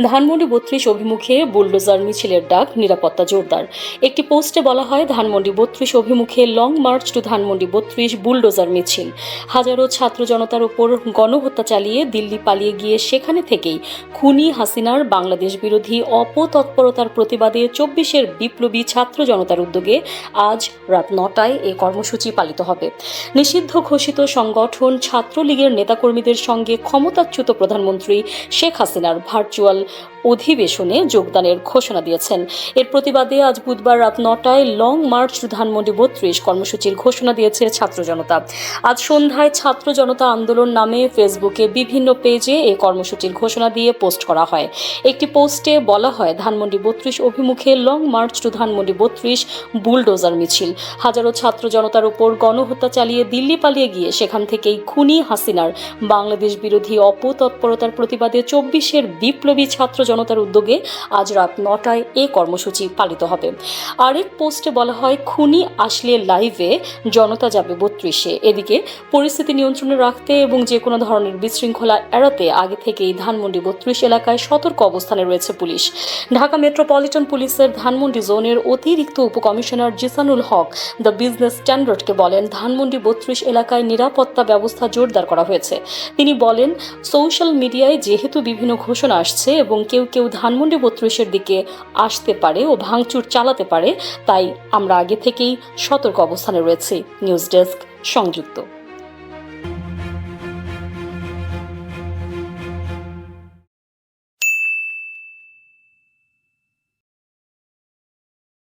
ধানমন্ডি বত্রিশ অভিমুখে বুলডোজার মিছিলের ডাক নিরাপত্তা জোরদার। একটি পোস্টে বলা হয়, ধানমন্ডি বত্রিশ অভিমুখে লং মার্চ টু ধানমন্ডি বত্রিশ বুলডোজার মিছিল। হাজারো ছাত্র জনতার উপর গণহত্যা চালিয়ে দিল্লি পালিয়ে গিয়ে সেখানে থেকেই খুনি হাসিনার বাংলাদেশ বিরোধী অপতৎপরতার প্রতিবাদে চব্বিশের বিপ্লবী ছাত্র জনতার উদ্যোগে আজ রাত নটায় এ কর্মসূচি পালিত হবে। নিষিদ্ধ ঘোষিত সংগঠন ছাত্রলীগের নেতাকর্মীদের সঙ্গে ক্ষমতাচ্যুত প্রধানমন্ত্রী শেখ হাসিনার ভার্চুয়াল অধিবেশনে যোগদানের ঘোষণা দিয়েছেন। এর প্রতিবাদে আজ বুধবার রাত নটায় লং মার্চ ধানমন্ডি বত্রিশ কর্মসূচির ঘোষণা দিয়েছে ছাত্র জনতা। আজ সন্ধ্যায় ছাত্র জনতা আন্দোলন নামে ফেসবুকে বিভিন্ন পেজে এই কর্মসূচির ঘোষণা দিয়ে পোস্ট করা হয়। একটি পোস্টে বলা হয়, ধানমন্ডি বত্রিশ অভিমুখে লং মার্চ টু ধানমন্ডি বত্রিশ বুলডোজার মিছিল। হাজারো ছাত্র জনতার উপর গণহত্যা চালিয়ে দিল্লি পালিয়ে গিয়ে সেখান থেকেই খুনি হাসিনার বাংলাদেশ বিরোধী অপতৎপরতার প্রতিবাদে চব্বিশের বিপ্লবী ছাত্র জনতার উদ্যোগে আজ রাত নটায় এ কর্মসূচি পালিত হবে। আরেক পোস্টে বলা হয়, খুনি আসলে লাইভে, জনতা যাবে বত্রিশে। এদিকে পরিস্থিতি নিয়ন্ত্রণে রাখতে এবং যে কোনো ধরনের বিশৃঙ্খলা এড়াতে আগে থেকেই ধানমন্ডি বত্রিশ এলাকায় সতর্ক অবস্থানে রয়েছে পুলিশ। ঢাকা মেট্রোপলিটন পুলিশের ধানমন্ডি জোনের অতিরিক্ত উপকমিশনার জিসানুল হক দ্য বিজনেস স্ট্যান্ডার্ডকে বলেন, ধানমন্ডি বত্রিশ এলাকায় নিরাপত্তা ব্যবস্থা জোরদার করা হয়েছে। তিনি বলেন, সোশ্যাল মিডিয়ায় যেহেতু বিভিন্ন ঘোষণা আসছে এবং কেউ কেউ ধানমন্ডি বত্রিশের দিকে আসতে পারে ও ভাঙচুর চালাতে পারে, তাই আমরা আগে থেকেই সতর্ক অবস্থানে রয়েছি। নিউজ ডেস্ক সংযুক্ত।